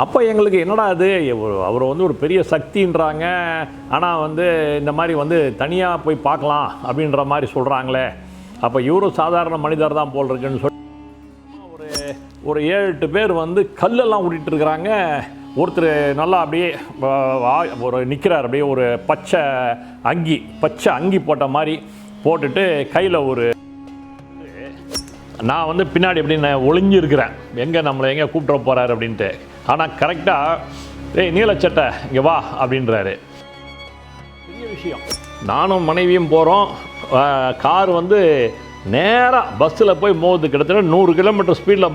அப்போ எங்களுக்கு என்னடா அது ஒரு அவர் வந்து ஒரு பெரிய சக்தின்றாங்க. ஆனால் வந்து இந்த மாதிரி வந்து தனியாக போய் பார்க்கலாம் அப்படின்ற மாதிரி சொல்கிறாங்களே அப்போ இவரும் சாதாரண மனிதர் தான் போல் இருக்குன்னு சொல்லி ஒரு ஒரு ஏழு எட்டு பேர் வந்து கல்லெல்லாம் ஊட்டிட்டு இருக்கிறாங்க. ஒருத்தர் நல்லா அப்படியே ஒரு நிற்கிறார் அப்படியே ஒரு பச்சை அங்கி பச்சை அங்கி போட்ட மாதிரி போட்டுட்டு கையில் ஒரு நான் வந்து பின்னாடி எப்படி நான் ஒளிஞ்சிருக்கிறேன். எங்கே நம்மளை எங்கே கூப்பிட்ற போகிறாரு அப்படின்ட்டு. ஆனால் கரெக்டாக ஏய் நீலச்சட்டை இங்கே வா அப்படின்றாரு. பெரிய விஷயம். நானும் மனைவியும் போகிறோம் கார் வந்து நேராக பஸ்ஸில் போய் மோது கிட்டத்தட்ட நூறு கிலோமீட்டர் ஸ்பீடில்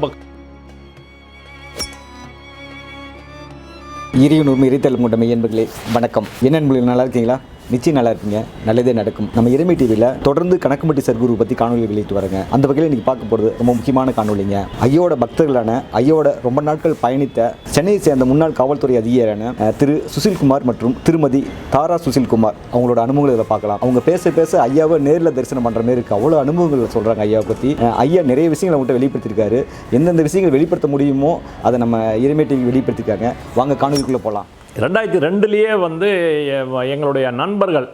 உண்மை இறைத்தல் கொண்ட மெய்யன்பர்களே வணக்கம். என்ன நல்லா இருக்கீங்களா? நிச்சயம் நல்லா இருப்பீங்க. நல்லதே நடக்கும். நம்ம இறைமை டிவியில் தொடர்ந்து கணக்குமட்டி சர்க்குரு பற்றி காணொலி வெளியிட்டு வரங்க அந்த வகையில் இன்றைக்கி பார்க்க போகிறது ரொம்ப முக்கியமான காணொலிங்க. ஐயோட பக்தர்களான ஐயோட ரொம்ப நாட்கள் பயணித்த சென்னையை சேர்ந்த முன்னாள் காவல்துறை அதிகாரியான திரு சுசில்குமார் மற்றும் திருமதி தாரா சுசில்குமார். அவங்களோட அனுபவங்களை இதில் பார்க்கலாம். அவங்க பேச பேச ஐயாவை நேரில் தரிசனம் பண்ணுற மாதிரி இருக்குது அவ்வளோ அனுபவங்கள் சொல்கிறாங்க ஐயாவை பற்றி ஐயா நிறைய விஷயங்களை அவங்கள்ட்ட வெளிப்படுத்தியிருக்காரு எந்தெந்த விஷயங்கள் வெளிப்படுத்த முடியுமோ அதை நம்ம இறைமை டிவி வெளிப்படுத்திருக்காங்க. வாங்க காணொலிக்குள்ளே போகலாம் ரெண்டாயிரத்தி ரெண்டுலேயே வந்து எ- எங்களுடைய நண்பர்கள்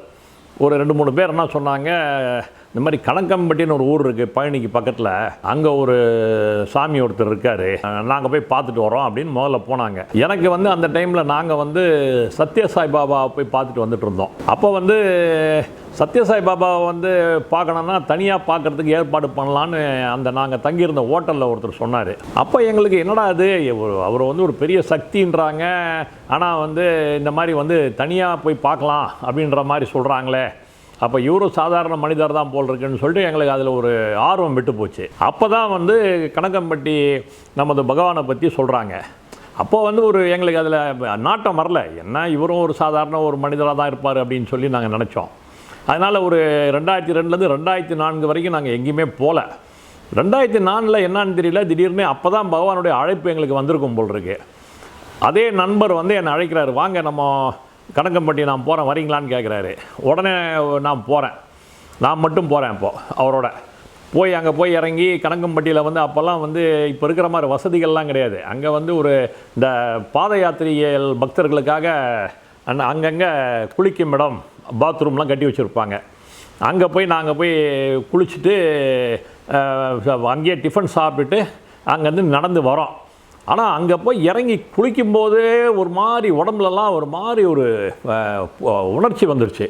ஒரு ரெண்டு மூணு பேர் என்ன சொன்னாங்க இந்த மாதிரி கணக்கம்பட்டின்னு ஒரு ஊர் இருக்குது பழனிக்கு பக்கத்தில். அங்கே ஒரு சாமி ஒருத்தர் இருக்கார். நாங்கள் போய் பார்த்துட்டு வரோம் அப்படின்னு முதல்ல போனாங்க. எனக்கு வந்து அந்த டைமில் நாங்கள் வந்து சத்யசாய் பாபா போய் பார்த்துட்டு வந்துட்டு இருந்தோம். அப்போ வந்து சத்யசாய் பாபாவை வந்து பார்க்கணுன்னா தனியாக பார்க்கறதுக்கு ஏற்பாடு பண்ணலான்னு அந்த நாங்கள் தங்கியிருந்த ஹோட்டலில் ஒருத்தர் சொன்னார். அப்போ எங்களுக்கு என்னடா அது அவர் வந்து ஒரு பெரிய சக்தின்றாங்க. ஆனால் வந்து இந்த மாதிரி வந்து தனியாக போய் பார்க்கலாம் அப்படின்ற மாதிரி சொல்கிறாங்களே அப்போ இவரும் சாதாரண மனிதர் தான் போல் இருக்குன்னு சொல்லிட்டு எங்களுக்கு அதில் ஒரு ஆர்வம் விட்டு போச்சு. அப்போ தான் வந்து கணக்கம்பட்டி நமது பகவானை பற்றி சொல்கிறாங்க அப்போ வந்து ஒரு எங்களுக்கு அதில் நாட்டம் வரல. என்ன இவரும் ஒரு சாதாரண ஒரு மனிதராக தான் இருப்பார் அப்படின்னு சொல்லி நாங்கள் நினச்சோம். அதனால் ஒரு ரெண்டாயிரத்தி ரெண்டுலேருந்து ரெண்டாயிரத்தி நான்கு வரைக்கும் நாங்கள் எங்கேயுமே போகல ரெண்டாயிரத்தி நாலில் என்னான்னு தெரியல. திடீர்னு அப்போ தான் பகவானுடைய அழைப்பு எங்களுக்கு வந்திருக்கும் போல் இருக்கு. அதே நண்பர் வந்து என்னை அழைக்கிறார். வாங்க நம்ம கணக்கம்பட்டி நான் போகிறேன் வரீங்களான்னு கேட்குறாரு உடனே நான் போகிறேன் நான் மட்டும் போகிறேன் இப்போது அவரோட. போய் அங்கே போய் இறங்கி கணக்கம்பட்டியில் வந்து அப்போல்லாம் வந்து இப்போ இருக்கிற மாதிரி வசதிகள்லாம் கிடையாது. அங்கே வந்து ஒரு இந்த பாத யாத்திரிகள் பக்தர்களுக்காக அண்ணா அங்கங்கே குளிக்கும் இடம் பாத்ரூம்லாம் கட்டி வச்சுருப்பாங்க. அங்கே போய் நாங்கள் போய் குளிச்சுட்டு அங்கேயே டிஃபன் சாப்பிட்டுட்டு அங்கேருந்து நடந்து வரோம். ஆனால் அங்கே போய் இறங்கி குளிக்கும்போதே ஒரு மாதிரி உடம்புலலாம் ஒரு மாதிரி ஒரு உணர்ச்சி வந்துருச்சு.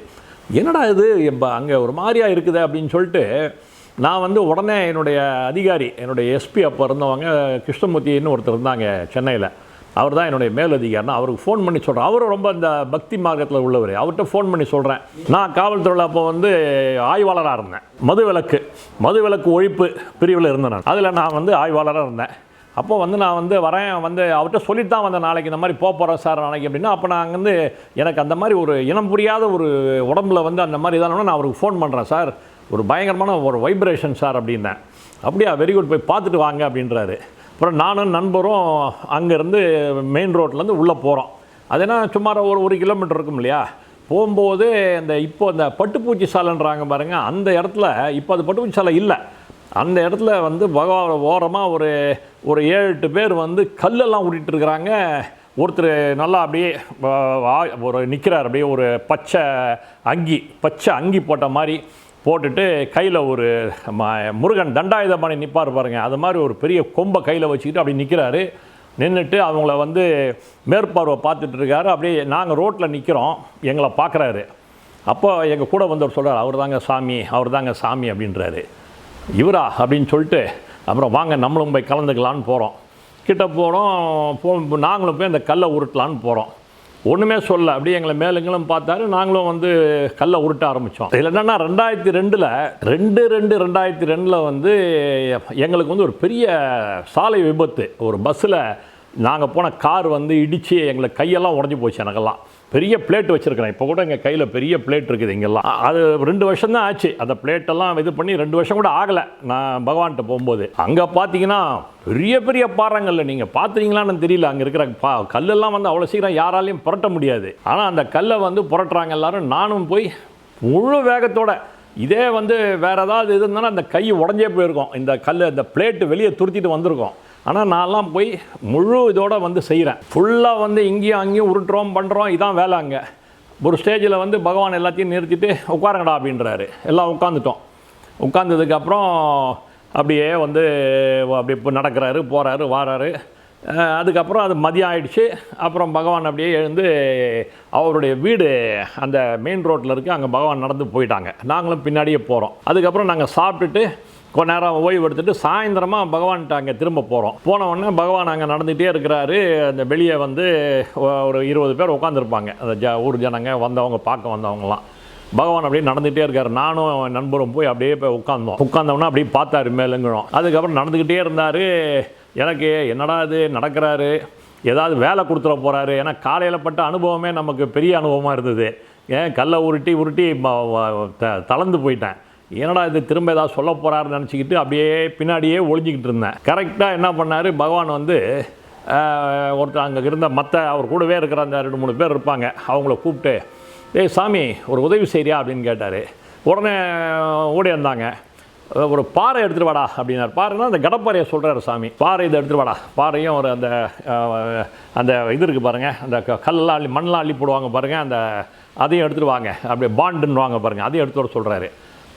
என்னடா இது? இப்போ அங்கே ஒரு மாதிரியா இருக்குது அப்படின்னு சொல்லிட்டு நான் வந்து உடனே என்னுடைய அதிகாரி என்னுடைய எஸ்பி அப்போ இருந்தவங்க கிருஷ்ணமூர்த்தின்னு ஒருத்தர் இருந்தாங்க சென்னையில். அவர் தான் என்னுடைய மேலதிகாரினா அவருக்கு ஃபோன் பண்ணி சொல்கிறேன் அவரும் ரொம்ப இந்த பக்தி மார்க்கத்தில் உள்ளவர். அவர்கிட்ட ஃபோன் பண்ணி சொல்கிறேன் நான் காவல்துறையில் அப்போ வந்து ஆய்வாளராக இருந்தேன். மதுவிலக்கு மதுவிலக்கு ஒழிப்பு பிரிவில் இருந்தேன் நான். அதில் நான் வந்து ஆய்வாளராக இருந்தேன். அப்போ வந்து நான் வந்து வரேன் வந்து அவர்கிட்ட சொல்லிட்டு தான் வந்தேன் நாளைக்கு இந்த மாதிரி போக போகிறேன் சார் நாளைக்கு அப்படின்னா அப்போ நான் வந்து எனக்கு அந்த மாதிரி ஒரு இனம் புரியாத ஒரு உடம்புல வந்து அந்த மாதிரி இதானோன்னா நான் அவருக்கு ஃபோன் பண்ணுறேன் சார். ஒரு பயங்கரமான ஒரு வைப்ரேஷன் சார் அப்படின்னேன். அப்படியா வெரி குட் போய் பார்த்துட்டு வாங்க அப்படின்றாரு. அப்புறம் நானும் நண்பரும் அங்கேருந்து மெயின் ரோட்லேருந்து உள்ளே போகிறோம். அது சுமார் ஒரு ஒரு கிலோமீட்டர் இருக்கும் இல்லையா? போகும்போது இந்த இப்போ இந்த பட்டுப்பூச்சி சாலைன்றாங்க பாருங்கள் அந்த இடத்துல இப்போ அது பட்டுப்பூச்சி சாலை இல்லை. அந்த இடத்துல வந்து பகவான ஓரமாக ஒரு ஒரு ஏழு எட்டு பேர் வந்து கல்லெல்லாம் இருக்கிறாங்க. ஒருத்தர் நல்லா அப்படியே ஒரு நிற்கிறார் அப்படியே ஒரு பச்சை அங்கி பச்சை அங்கி போட்ட மாதிரி போட்டுட்டு கையில் ஒரு ம- முருகன் தண்டாயுதபாணி நிற்பார் பாருங்க. அது மாதிரி ஒரு பெரிய கொம்பை கையில் வச்சுக்கிட்டு அப்படி நிற்கிறாரு நின்றுட்டு அவங்கள வந்து மேற்பார்வை பார்த்துட்டு இருக்காரு. அப்படியே நாங்கள் ரோட்டில் நிற்கிறோம் எங்களை பார்க்குறாரு. அப்போ எங்கள் கூட வந்தவர் சொல்கிறார் அவர் தாங்க சாமி அவர் தாங்க சாமி அப்படின்றாரு. இவரா அப்படின்னு சொல்லிட்டு அப்புறம் வாங்க நம்மளும் போய் கலந்துக்கலான்னு போகிறோம் கிட்ட போகிறோம் போ நாங்களும் போய் அந்த கல்லை உருட்டலான்னு போகிறோம் ஒன்றுமே சொல்ல அப்படியே எங்களை மேலுங்களும் பார்த்தாரு நாங்களும் வந்து கல்லை உருட்ட ஆரம்பித்தோம் இதில் என்னென்னா ரெண்டாயிரத்தி ரெண்டில் ரெண்டு ரெண்டு ரெண்டாயிரத்தி ரெண்டில் வந்து எங்களுக்கு வந்து ஒரு பெரிய சாலை விபத்து. ஒரு பஸ்ஸில் நாங்கள் போன கார் வந்து இடித்து எங்களை கையெல்லாம் உடஞ்சி போச்சு எனக்கெல்லாம். பெரிய பிளேட் வச்சுருக்கிறேன். இப்போ கூட எங்கள் கையில் பெரிய பிளேட் இருக்குது இங்கெல்லாம். அது ரெண்டு வருஷம் தான் ஆச்சு. அந்த பிளேட்டெல்லாம் இது பண்ணி ரெண்டு வருஷம் கூட ஆகலை. நான் பகவான்கிட்ட போகும்போது. அங்கே பார்த்தீங்கன்னா பெரிய பெரிய பாறைங்களில் நீங்கள் பார்த்துறீங்களான்னு தெரியல. அங்கே இருக்கிற பா கல்லெல்லாம் வந்து அவ்வளோ சீக்கிரம் யாராலையும் புரட்ட முடியாது. ஆனால் அந்த கல்லை வந்து புரட்டுறாங்க எல்லாரும். நானும் போய் முழு வேகத்தோட இதே வந்து வேறு ஏதாவது இது இருந்தாலும் அந்த கை உடஞ்சே போயிருக்கும். இந்த கல் இந்த பிளேட்டு வெளியே துருத்திட்டு வந்திருக்கும். ஆனால் நான்லாம் போய் முழு இதோட வந்து செய்கிறேன் ஃபுல்லாக வந்து இங்கேயும் அங்கேயும் உருட்டுறோம் பண்ணுறோம் இதான் வேலை அங்கே. ஒரு ஸ்டேஜில் வந்து பகவான் எல்லாத்தையும் நிறுத்திட்டு உட்காருங்கடா அப்படின்றாரு. எல்லாம் உட்காந்துட்டோம் உட்காந்ததுக்கப்புறம் அப்படியே வந்து அப்படி இப்போ நடக்கிறாரு போகிறாரு வாராரு. அதுக்கப்புறம் அது மதியம் ஆயிடுச்சு. அப்புறம் பகவான் அப்படியே எழுந்து அவருடைய வீடு அந்த மெயின் ரோட்டில் இருக்குது அங்கே பகவான் நடந்து போயிட்டாங்க. நாங்களும் பின்னாடியே போகிறோம் அதுக்கப்புறம் நாங்கள் சாப்பிட்டுட்டு கொஞ்ச நேரம் ஓய்வு எடுத்துட்டு சாயந்தரமாக பகவான்கிட்ட அங்கே திரும்ப போகிறோம் போன உடனே பகவான் அங்கே நடந்துகிட்டே இருக்கிறாரு. அந்த வெளியே வந்து ஒரு இருபது பேர் உட்காந்துருப்பாங்க அந்த ஜ ஊர் ஜனங்க வந்தவங்க பார்க்க வந்தவங்கலாம். பகவான் அப்படியே நடந்துகிட்டே இருக்கார். நானும் என் நண்பரும் போய் அப்படியே போய் உட்காந்தோம் உட்காந்தோம்னா அப்படியே பார்த்தாரு மேலுங்கணும் அதுக்கப்புறம் நடந்துக்கிட்டே இருந்தார். எனக்கு என்னடா இது நடக்கிறாரு? ஏதாவது வேலை கொடுத்துட போகிறாரு ஏன்னா காலையில் பட்ட அனுபவமே நமக்கு பெரிய அனுபவமாக இருந்தது. ஏன் கல்லை உருட்டி உருட்டி த- தளர்ந்து போயிட்டேன். என்னடா இது திரும்ப ஏதாவது சொல்ல போகிறாருன்னு நினச்சிக்கிட்டு அப்படியே பின்னாடியே ஒளிஞ்சிக்கிட்டு இருந்தேன். கரெக்டாக என்ன பண்ணார்? பகவான் வந்து ஒருத்தர் அங்கே இருந்த மற்ற அவர் கூடவே இருக்கிற அந்த ரெண்டு மூணு பேர் இருப்பாங்க. அவங்கள கூப்பிட்டு ஏய் சாமி ஒரு உதவி செய்கிறியா அப்படின்னு கேட்டார். உடனே ஓடி வந்தாங்க. ஒரு பாறை எடுத்துகிட்டு வாடா அப்படின்னார். பாறைனா அந்த கடப்பாறையை சொல்கிறாரு சாமி. பாறை இதை எடுத்துகிட்டு வாடா. பாறையும் ஒரு அந்த அந்த இது இருக்குது பாருங்கள் அந்த க- கல்லெல்லாம் அள்ளி மண்ணெலாம் அள்ளி போடுவாங்க பாருங்கள் அந்த அதையும் எடுத்துகிட்டு வாங்க. அப்படியே பாண்டுன்னு வாங்க பாருங்கள் அதையும் எடுத்துகிட்டு வர சொல்கிறாரு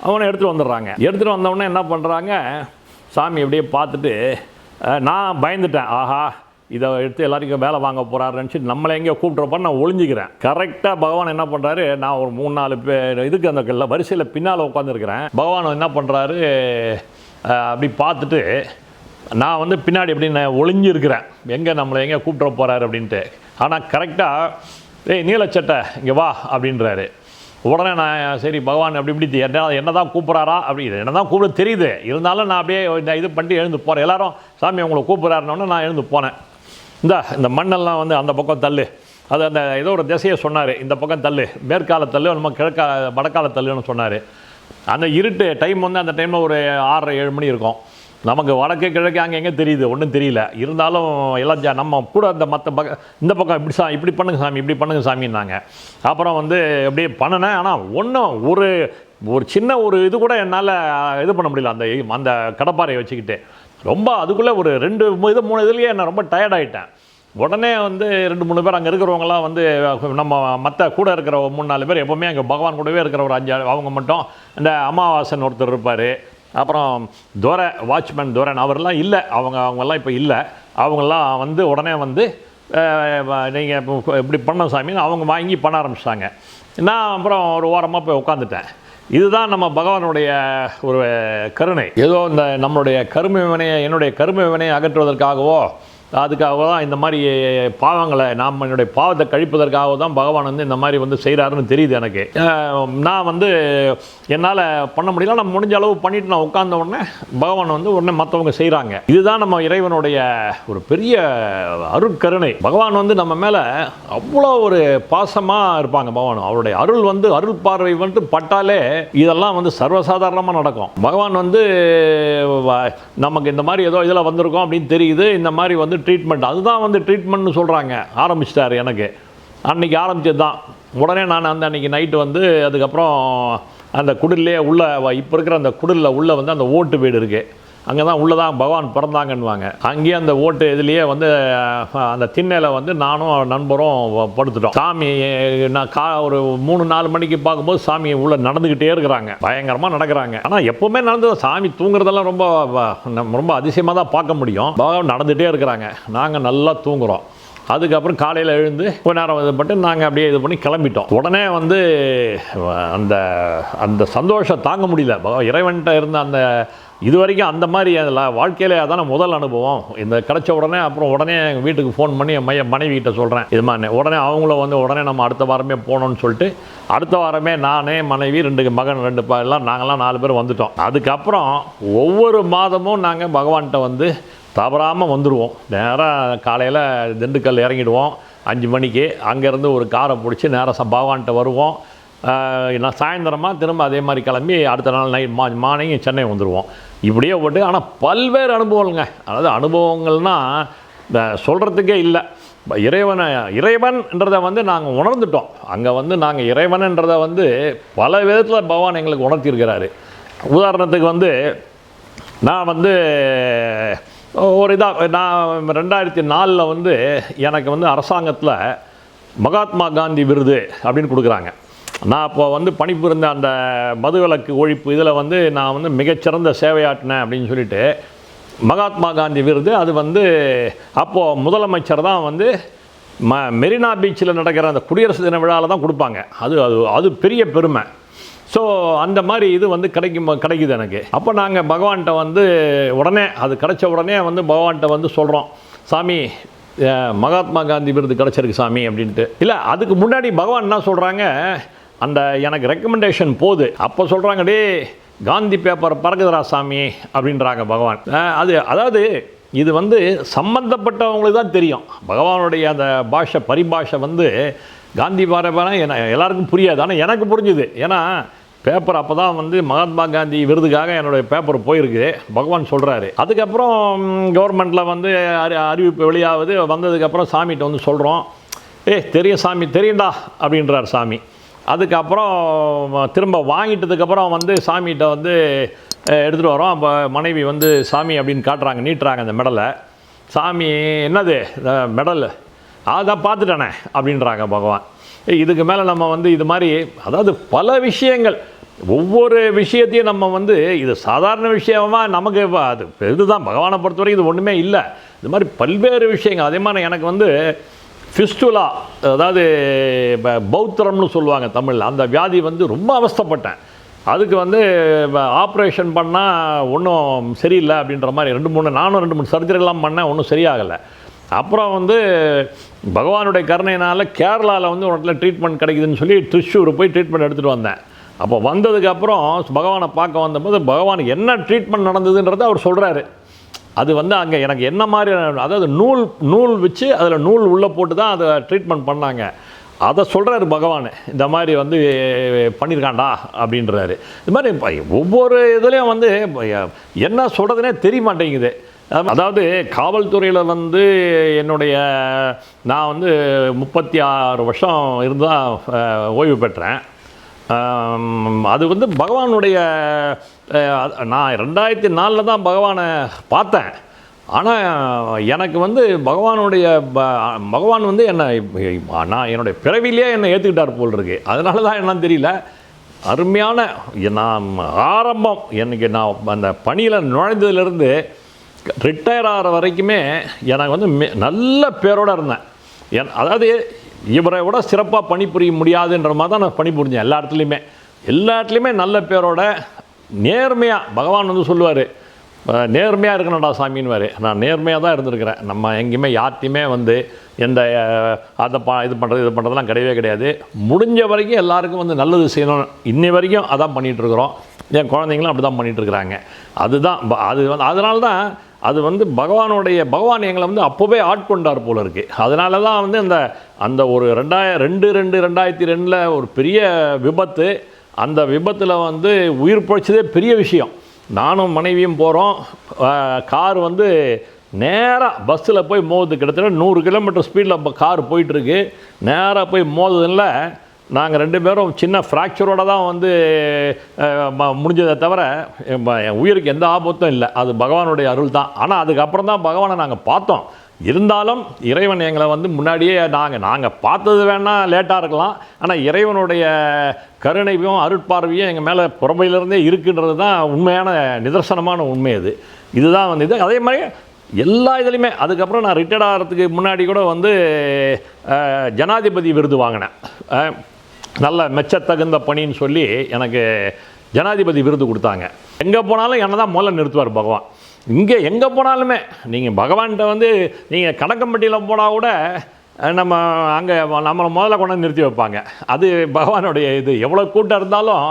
அவனை எடுத்துகிட்டு வந்துடுறாங்க. எடுத்துகிட்டு வந்தவொடனே என்ன பண்ணுறாங்க சாமி அப்படியே பார்த்துட்டு நான் பயந்துட்டேன். ஆஹா இதை எடுத்து எல்லாருக்கும் வேலை வாங்க போகிறாருன்னு நினச்சி நம்மளை எங்கேயோ கூப்பிட்றப்ப நான் ஒளிஞ்சிக்கிறேன். கரெக்டாக பகவான் என்ன பண்ணுறாரு நான் ஒரு மூணு நாலு பேர் இதுக்கு அந்த கல்ல வரிசையில் பின்னால் உட்காந்துருக்கிறேன் பகவான் என்ன பண்ணுறாரு அப்படி பார்த்துட்டு நான் வந்து பின்னாடி எப்படி நான் ஒளிஞ்சிருக்கிறேன். எங்கே நம்மளை எங்கே கூப்பிட்ற போகிறாரு அப்படின்ட்டு. ஆனால் கரெக்டாக ஏய் நீலச்சட்டை இங்கே வா அப்படின்றாரு. உடனே நான் சரி பகவான் அப்படி இப்படி என்ன என்ன தான் கூப்பிட்றாரா? அப்படி என்ன தான் கூப்பிட தெரியுது. இருந்தாலும் நான் அப்படியே இந்த இது பண்ணிட்டு எழுந்து போகிறேன் எல்லாரும் சாமி உங்களை கூப்பிட்றாருனோடனே நான் எழுந்து போனேன். இந்த இந்த மண்ணெல்லாம் வந்து அந்த பக்கம் தள்ளு. அது அந்த ஏதோ ஒரு திசையை சொன்னார். இந்த பக்கம் தள்ளு. மேற்கால தள்ளு நம்ம கிழக்கா வடக்கால தள்ளுன்னு சொன்னார். அந்த இருட்டு டைம் வந்து அந்த டைமில் ஒரு ஆறரை ஏழு மணி இருக்கும். நமக்கு வடக்கு கிழக்கு அங்கே எங்கே தெரியுது. ஒன்றும் தெரியல. இருந்தாலும் எல்லாம் ஜா- நம்ம கூட அந்த மற்ற பக்கம் இந்த பக்கம் இப்படி சா இப்படி பண்ணுங்க சாமி இப்படி பண்ணுங்க சாமின்னாங்க. அப்புறம் வந்து அப்படியே பண்ணினேன். ஆனால் ஒன்றும் ஒரு ஒரு சின்ன ஒரு இது கூட என்னால் இது பண்ண முடியல. அந்த அந்த கடப்பாறையை வச்சுக்கிட்டு. ரொம்ப அதுக்குள்ளே ஒரு ரெண்டு இது மூணு இதுலேயே நான் ரொம்ப டயர்டாயிட்டேன் உடனே வந்து ரெண்டு மூணு பேர் அங்கே இருக்கிறவங்கலாம் வந்து நம்ம மற்ற கூட இருக்கிற ஒரு மூணு நாலு பேர் எப்போவுமே அங்கே பகவான் கூடவே இருக்கிற ஒரு அஞ்சு அவங்க மட்டும். இந்த அமாவாசன் ஒருத்தர் இருப்பார். அப்புறம் துரை வாட்ச்மேன் துரன் அவரெல்லாம் இல்லை. அவங்க அவங்கெல்லாம் இப்போ இல்லை. அவங்கெல்லாம் வந்து உடனே வந்து நீங்கள் இப்படி பண்ண சாமின்னு அவங்க வாங்கி பண்ண ஆரம்பிச்சிட்டாங்க. நான் அப்புறம் ஒரு ஓரமாக போய் உட்காந்துட்டேன். இதுதான் நம்ம பகவானுடைய ஒரு கருணை. ஏதோ இந்த நம்மளுடைய கருமை வினையை என்னுடைய கருமை வினையை அகற்றுவதற்காகவோ அதுக்காக தான் இந்த மாதிரி பாவங்களை நாம் என்னுடைய பாவத்தை கழிப்பதற்காக தான் பகவான் வந்து இந்த மாதிரி வந்து செய்கிறாருன்னு தெரியுது எனக்கு. நான் வந்து என்னால் பண்ண முடியல. நான் முடிஞ்ச அளவு பண்ணிட்டு நான் உட்கார்ந்த உடனே பகவான் வந்து உடனே மற்றவங்க செய்கிறாங்க இதுதான் நம்ம இறைவனுடைய ஒரு பெரிய அருட்கருணை. பகவான் வந்து நம்ம மேலே அவ்வளோ ஒரு பாசமாக இருப்பாங்க பகவான். அவருடைய அருள் வந்து அருள் பார்வை வந்து பட்டாலே இதெல்லாம் வந்து சர்வசாதாரணமாக நடக்கும். பகவான் வந்து நமக்கு இந்த மாதிரி ஏதோ இதில் வந்திருக்கோம் அப்படின்னு தெரியுது. இந்த மாதிரி வந்து ட்ரீட்மெண்ட் அதுதான் வந்து ட்ரீட்மெண்ட்னு சொல்கிறாங்க ஆரம்பிச்சிட்டார் எனக்கு. அன்னைக்கு ஆரம்பித்தது தான் உடனே நான் அந்த அன்றைக்கி நைட்டு வந்து அதுக்கப்புறம் அந்த குடிலே உள்ள இப்போ இருக்கிற அந்த குடிலில் உள்ளே வந்து அந்த ஓட்டு வீடு இருக்குது அங்கே தான் உள்ளே தான் பகவான் பிறந்தாங்கன்னுவாங்க. அங்கேயே அந்த ஓட்டு இதுலேயே வந்து அந்த திண்ணையில் வந்து நானும் நண்பரும் படுத்துட்டோம். சாமி நான் கா ஒரு மூணு நாலு மணிக்கு பார்க்கும்போது சாமி உள்ளே நடந்துக்கிட்டே இருக்கிறாங்க. பயங்கரமாக நடக்கிறாங்க. ஆனால் எப்போவுமே நடந்தது சாமி தூங்குறதெல்லாம் ரொம்ப ரொம்ப அதிசயமாக தான் பார்க்க முடியும். பகவான் நடந்துகிட்டே இருக்கிறாங்க. நாங்கள் நல்லா தூங்குகிறோம் அதுக்கப்புறம் காலையில் எழுந்து கொஞ்ச நேரம் இது பண்ணிட்டு நாங்கள் அப்படியே இது பண்ணி கிளம்பிட்டோம். உடனே வந்து அந்த அந்த சந்தோஷம் தாங்க முடியல. இறைவன்கிட்ட இருந்த அந்த இது வரைக்கும் அந்த மாதிரி அதில் வாழ்க்கையில் அதான முதல் அனுபவம். இந்த கிடச்ச உடனே அப்புறம் உடனே எங்கள் வீட்டுக்கு ஃபோன் பண்ணி என் மைய மனைவிகிட்ட சொல்கிறேன் இது மாதிரி உடனே அவங்கள வந்து உடனே நம்ம அடுத்த வாரமே போகணும்னு சொல்லிட்டு அடுத்த வாரமே நானே மனைவி ரெண்டு மகன் ரெண்டு பா எல்லாம் நாங்களாம் நாலு பேர் வந்துட்டோம். அதுக்கப்புறம் ஒவ்வொரு மாதமும் நாங்கள் பகவான்கிட்ட வந்து தவறாமல் வந்துடுவோம் நேராக காலையில் திண்டுக்கல் இறங்கிடுவோம். அஞ்சு மணிக்கு அங்கேருந்து ஒரு காரை பிடிச்சி நேராக பகவான்கிட்ட வருவோம். நான் சாயந்தரமாக திரும்ப அதே மாதிரி கிளம்பி அடுத்த நாள் நைட் மா மார்னிங் சென்னை வந்துடுவோம் இப்படியே போட்டு ஆனால் பல்வேறு அனுபவங்கள்ங்க. அதாவது அனுபவங்கள்னால் இந்த சொல்கிறதுக்கே இல்லை. இறைவனை இறைவன்ன்றதை வந்து நாங்கள் உணர்ந்துட்டோம். அங்கே வந்து நாங்கள் இறைவன்ன்றதை வந்து பல விதத்தில் பகவான் எங்களுக்கு உணர்த்தியிருக்கிறாரு. உதாரணத்துக்கு வந்து நான் வந்து ஒரு இதாக நான் ரெண்டாயிரத்தி நாலில் வந்து எனக்கு வந்து அரசாங்கத்தில் மகாத்மா காந்தி விருது அப்படின்னு கொடுக்குறாங்க. நான் அப்போ வந்து பணிபுரிந்த அந்த மதுவிலக்கு ஒழிப்பு இதில் வந்து நான் வந்து மிகச்சிறந்த சேவையாட்டினேன் அப்படின்னு சொல்லிட்டு மகாத்மா காந்தி விருது. அது வந்து அப்போது முதலமைச்சர் தான் வந்து ம மெரினா பீச்சில் நடக்கிற அந்த குடியரசு தின விழாவில் தான் கொடுப்பாங்க. அது அது அது பெரிய பெருமை. ஸோ அந்த மாதிரி இது வந்து கிடைக்கும் கிடைக்குது எனக்கு. அப்போ நாங்கள் பகவான்கிட்ட வந்து உடனே அது கிடைச்ச உடனே வந்து பகவான்கிட்ட வந்து சொல்கிறோம் சாமி மகாத்மா காந்தி விருது கிடச்சிருக்கு சாமி அப்படின்ட்டு. இல்லை அதுக்கு முன்னாடி பகவான் என்ன சொல்கிறாங்க அந்த எனக்கு ரெக்கமெண்டேஷன் போகுது. அப்போ சொல்கிறாங்க டே காந்தி பேப்பர் பறக்குதுரா சாமி அப்படின்றாங்க பகவான். அது அதாவது இது வந்து சம்மந்தப்பட்டவங்களுக்கு தான் தெரியும். பகவானுடைய அந்த பாஷை பரிபாஷை வந்து காந்தி பாரபரம் என எல்லாருக்கும் புரியாது. ஆனால் எனக்கு புரிஞ்சுது. ஏன்னா பேப்பர் அப்போ தான் வந்து மகாத்மா காந்தி விருதுக்காக என்னுடைய பேப்பர் போயிருக்கு. பகவான் சொல்கிறாரு அதுக்கப்புறம் கவர்மெண்ட்டில் வந்து அறி அறிவிப்பு வெளியாகுது வந்ததுக்கப்புறம் சாமிகிட்ட வந்து சொல்கிறோம் ஏய் தெரியும் சாமி தெரியும்டா அப்படின்றார் சாமி. அதுக்கப்புறம் திரும்ப வாங்கிட்டதுக்கப்புறம் வந்து சாமிகிட்ட வந்து எடுத்துகிட்டு வரோம் அப்போ மனைவி வந்து சாமி அப்படின்னு காட்டுறாங்க நீட்டுறாங்க அந்த மெடலை. சாமி என்னது? மெடல். அதான் பார்த்துட்டானே அப்படின்றாங்க பகவான். இதுக்கு மேலே நம்ம வந்து இது மாதிரி அதாவது பல விஷயங்கள். ஒவ்வொரு விஷயத்தையும் நம்ம வந்து இது சாதாரண விஷயமா நமக்கு அது இதுதான் பகவானை பொறுத்தவரைக்கும் இது ஒன்றுமே இல்லை. இது மாதிரி பல்வேறு விஷயங்கள். அதே மாதிரி எனக்கு வந்து ஃபிஸ்டுலா அதாவது ப- பௌத்திரம்னு சொல்லுவாங்க தமிழில். அந்த வியாதி வந்து ரொம்ப அவஸ்தைப்பட்டேன். அதுக்கு வந்து ஆப்ரேஷன் பண்ணால் ஒன்றும் சரியில்லை அப்படின்ற மாதிரி ரெண்டு மூணு நானும் ரெண்டு மூணு சர்ஜரிலாம் பண்ணேன் ஒன்றும் சரியாகலை. அப்புறம் வந்து பகவானுடைய கருணையினால் கேரளாவில் வந்து ஒரு இடத்துல ட்ரீட்மெண்ட் கிடைக்குதுன்னு சொல்லி திருச்சூர் போய் ட்ரீட்மெண்ட் எடுத்துகிட்டு வந்தேன். அப்போ வந்ததுக்கப்புறம் பகவானை பார்க்க வந்தபோது பகவான் என்ன ட்ரீட்மெண்ட் நடந்ததுன்றதை அவர் சொல்கிறாரு அது வந்து அங்கே எனக்கு என்ன மாதிரி அதாவது நூல் நூல் வச்சு அதில் நூல் உள்ளே போட்டு தான் அதை ட்ரீட்மெண்ட் பண்ணாங்க. அதை சொல்கிறாரு பகவான். இந்த மாதிரி வந்து பண்ணியிருக்காண்டா அப்படின்றாரு. இது மாதிரி ஒவ்வொரு இதுலேயும் வந்து என்ன சொல்கிறதுனே தெரிய மாட்டேங்குது. அதாவது காவல்துறையில் வந்து என்னுடைய நான் வந்து முப்பத்தி ஆறு வருஷம் இருந்தால் ஓய்வு பெற்றேன். அது வந்து பகவானுடைய நான் ரெண்டாயிரத்தி நாலில் தான் பகவானை பார்த்தேன். ஆனால் எனக்கு வந்து பகவானுடைய ப- பகவான் வந்து என்னை நான் என்னுடைய பிறவிலேயே என்னை ஏற்றுக்கிட்டார் போல் இருக்கு அதனால தான் என்னன்னு தெரியல. அருமையான நான் ஆரம்பம் எனக்கு நான் அந்த பணியில் நுழைந்ததுலேருந்து ரிட்டையர் ஆகிற வரைக்குமே எனக்கு வந்து மெ- நல்ல பேரோட இருந்தேன். என் அதாவது இவரை விட சிறப்பாக பணிபுரிய முடியாதுன்ற மாதிரி தான் நான் பணிபுரிஞ்சேன் எல்லா இடத்துலையுமே. எல்லா இடத்துலையுமே நல்ல பேரோட நேர்மையாக பகவான் வந்து சொல்லுவார் நேர்மையாக இருக்கணும்டா சாமின்னுவார். நான் நேர்மையாக தான் இருந்திருக்கிறேன். நம்ம எங்கேயுமே யார்ட்டையுமே வந்து எந்த அதை பா இது பண்ணுறது இது பண்ணுறதுலாம் கிடையவே கிடையாது. முடிஞ்ச வரைக்கும் எல்லாருக்கும் வந்து நல்லது செய்யணும் இன்னி வரைக்கும் அதான் பண்ணிகிட்ருக்குறோம் என் குழந்தைங்களும் அப்படி தான் பண்ணிகிட்ருக்குறாங்க அதுதான் ப- அது வந்து அதனால தான் அது வந்து பகவானுடைய பகவான் எங்களை வந்து அப்போவே ஆட்கொண்டார் போல இருக்குது அதனால தான் வந்து அந்த அந்த ஒரு ரெண்டாயிரம் ரெண்டு ரெண்டு ரெண்டாயிரத்தி ரெண்டில் ஒரு பெரிய விபத்து அந்த விபத்தில் வந்து உயிர் பிழைச்சதே பெரிய விஷயம். நானும் மனைவியும் போகிறோம் கார் வந்து நேராக பஸ்ஸில் போய் மோதுது கிட்டத்தட்ட நூறு கிலோமீட்டர் ஸ்பீடில் இப்போ கார் போயிட்டுருக்கு. நேராக போய் மோதுதில்ல நாங்கள் ரெண்டு பேரும் சின்ன ஃப்ராக்சரோடு தான் வந்து ம- முடிஞ்சதை தவிர என் என் உயிருக்கு எந்த ஆபத்தும் இல்லை. அது பகவானுடைய அருள் தான். ஆனால் அதுக்கப்புறம் தான் பகவானை நாங்கள் பார்த்தோம். இருந்தாலும் இறைவன் எங்களை வந்து முன்னாடியே நாங்கள் நாங்கள் பார்த்தது வேணால் லேட்டாக இருக்கலாம். ஆனால் இறைவனுடைய கருணையும் அருட்பார்வையும் எங்கள் மேலே புறமையிலிருந்தே இருக்குன்றது தான் உண்மையான நிதர்சனமான உண்மை அது. இதுதான் வந்து இது. அதே மாதிரி எல்லா இதுலேயுமே அதுக்கப்புறம் நான் ரிட்டையர்ட் ஆகிறதுக்கு முன்னாடி கூட வந்து ஜனாதிபதி விருது வாங்கினேன். நல்ல மெச்சத்தகுந்த பணின்னு சொல்லி எனக்கு ஜனாதிபதி விருது கொடுத்தாங்க. எங்கே போனாலும் என்னை தான் முதல்ல நிறுத்துவார் பகவான். இங்கே எங்கே போனாலுமே நீங்கள் பகவான்கிட்ட வந்து நீங்கள் கணக்கம்பட்டியில் போனால் கூட நம்ம அங்கே நம்மளை முதல்ல கொண்டு நிறுத்தி வைப்பாங்க. அது பகவானுடைய இது. எவ்வளோ கூட்டம் இருந்தாலும்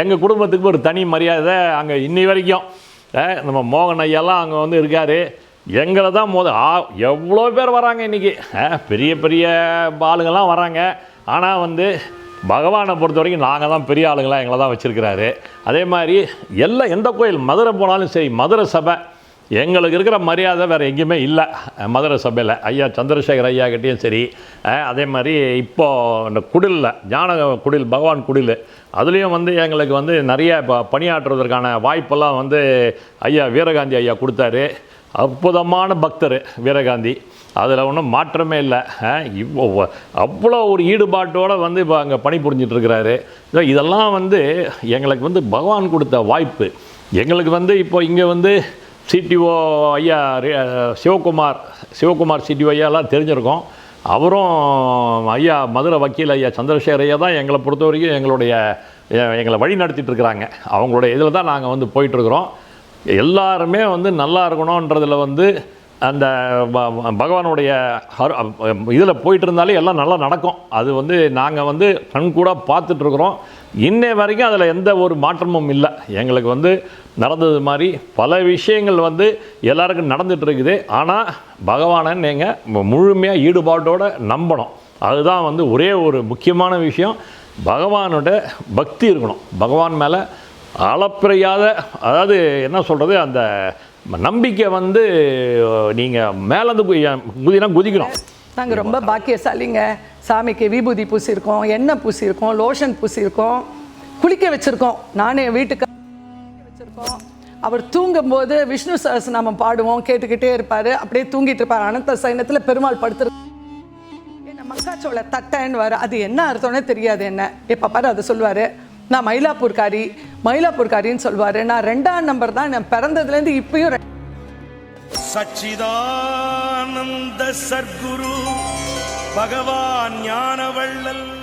எங்கள் குடும்பத்துக்கு ஒரு தனி மரியாதை அங்கே இன்னி வரைக்கும். நம்ம மோகன் ஐயெல்லாம் அங்கே வந்து இருக்கார். எங்களை தான் மோத ஆ எவ்வளோ பேர் வராங்க இன்றைக்கி பெரிய பெரிய ஆளுங்கள்லாம் வராங்க. ஆனால் வந்து பகவானை பொறுத்த வரைக்கும் நாங்கள் தான் பெரிய ஆளுங்களாக எங்களை தான் வச்சுருக்கிறாரு. அதே மாதிரி எல்லாம் எந்த கோயில் மதுரை போனாலும் சரி மதுரை சபை எங்களுக்கு இருக்கிற மரியாதை வேறு எங்கேயுமே இல்லை. மதுரை சபையில். ஐயா சந்திரசேகர் ஐயா கிட்டேயும் சரி அதே மாதிரி இப்போ இந்த குடிலில் ஞான குடில் பகவான் குடில் அதுலேயும் வந்து எங்களுக்கு வந்து நிறைய இப்போ பணியாற்றுவதற்கான வாய்ப்பெல்லாம் வந்து ஐயா வீரகாந்தி ஐயா கொடுத்தாரு. அற்புதமான பக்தர் வீரகாந்தி. அதில் ஒன்றும் மாற்றமே இல்லை. இவ்வளோ அவ்வளோ ஒரு ஈடுபாட்டோடு வந்து இப்போ அங்கே பணி புரிஞ்சிட்டுருக்கறாரு இதெல்லாம் வந்து எங்களுக்கு வந்து பகவான் கொடுத்த வாய்ப்பு. எங்களுக்கு வந்து இப்போ இங்கே வந்து சிடிஓ ஐயா சிவகுமார் சிவகுமார் சிடிஓ ஐயாலாம் தெரிஞ்சிருக்கோம். அவரும் ஐயா மதுரை வக்கீல் ஐயா சந்திரசேகர் ஐயா தான் எங்களை பொறுத்த வரைக்கும் எங்களுடைய எங்களை வழி நடத்திட்டு இருக்கிறாங்க. அவங்களுடைய இதில் தான் நாங்கள் வந்து போயிட்டுருக்குறோம். எல்லாருமே வந்து நல்லா இருக்கணுன்றதில் வந்து அந்த ப- பகவானுடைய இதில் போயிட்டு இருந்தாலே எல்லாம் நல்லா நடக்கும். அது வந்து நாங்கள் வந்து கண் கூட பார்த்துட்ருக்குறோம் இன்னை வரைக்கும் அதில் எந்த ஒரு மாற்றமும் இல்லை. எங்களுக்கு வந்து நடந்தது மாதிரி பல விஷயங்கள் வந்து எல்லாருக்கும் நடந்துகிட்ருக்குது ஆனால் பகவானை நீங்கள் முழுமையாக ஈடுபாட்டோடு நம்பணும். அதுதான் வந்து ஒரே ஒரு முக்கியமான விஷயம். பகவானோட பக்தி இருக்கணும். பகவான் மேலே அளப்பிறையாத அதாவது என்ன சொல்கிறது அந்த நம்பிக்கை வந்து நீங்கள் மேலேருந்து குதினா குதிக்கணும். நாங்கள் ரொம்ப பாக்கியசாலிங்க. சாமிக்கு விபூதி பூசியிருக்கோம் எண்ணெய் பூசியிருக்கோம் லோஷன் பூசியிருக்கோம் குளிக்க வச்சுருக்கோம். நானே வீட்டுக்கு வச்சுருக்கோம். அவர் தூங்கும்போது விஷ்ணு சஹஸ்ரநாமம் பாடுவோம் கேட்டுக்கிட்டே இருப்பார். அப்படியே தூங்கிட்டு இருப்பார். அனந்த சைனத்தில் பெருமாள் படுத்துரு என்ன மக்காச்சோள தட்டைன்னு வர. அது என்ன அர்த்தம்னே தெரியாது என்ன. எப்போ பாரு அதை சொல்லுவார். நான் மயிலாப்பூர்காரி மயிலாப்பூர்காரின்னு சொல்லுவார். நான் ரெண்டாம் நம்பர் தான் நான் பிறந்ததுலேருந்து இப்பயும் சச்சிதானந்த சர்க்குரு பகவான் ஞானவள்ளல்.